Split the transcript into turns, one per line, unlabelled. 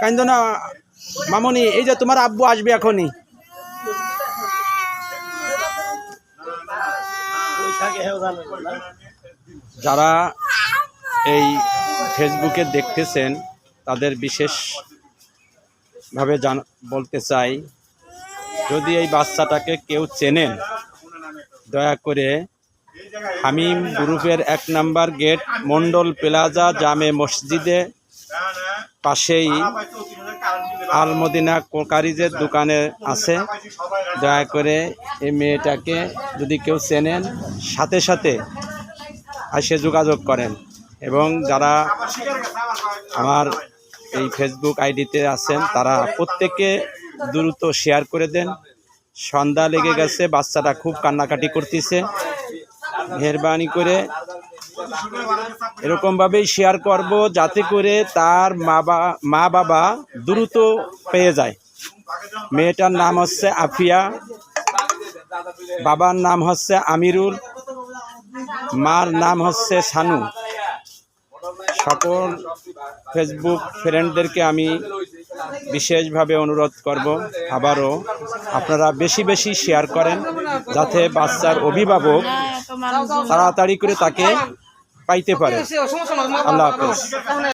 Kind না মামনি, এই যে তোমার আব্বু আসবে এখনই। যারা এই ফেসবুকে দেখতেছেন, তাদের বিশেষভাবে জান বলতে চাই, যদি এই বাচ্চাটাকে কেউ চেনেন, দয়া করে হামিম গ্রুপের এক নাম্বার গেট, মন্ডল প্লাজা, জামে মসজিদে পাশেই আলমদিনা কোকারিজের দোকানে আছে। দয়া করে এই মেয়েটাকে যদি কেউ চেনেন, সাথে সাথে এসে যোগাযোগ করেন এবং যারা আমার এই ফেসবুক আইডিতে আছেন, তারা প্রত্যেকে দ্রুত শেয়ার করে দেন। সন্ধ্যা লেগে গেছে, বাচ্চাটা খুব কান্নাকাটি করতেছে। মেহরবানি করে এরকমভাবেই শেয়ার করব যাতে করে তার মা মা বাবা দ্রুত পেয়ে যায়। মেয়েটার নাম হচ্ছে আফিয়া, বাবার নাম হচ্ছে আমিরুল, মার নাম হচ্ছে সানু সকল ফেসবুক ফ্রেন্ডদেরকে আমি বিশেষভাবে অনুরোধ করব, আবারও আপনারা বেশি বেশি শেয়ার করেন, যাতে বাচ্চার অভিভাবক তাড়াতাড়ি করে তাকে পাইতে পারে। আল্লাহ হাফেজ।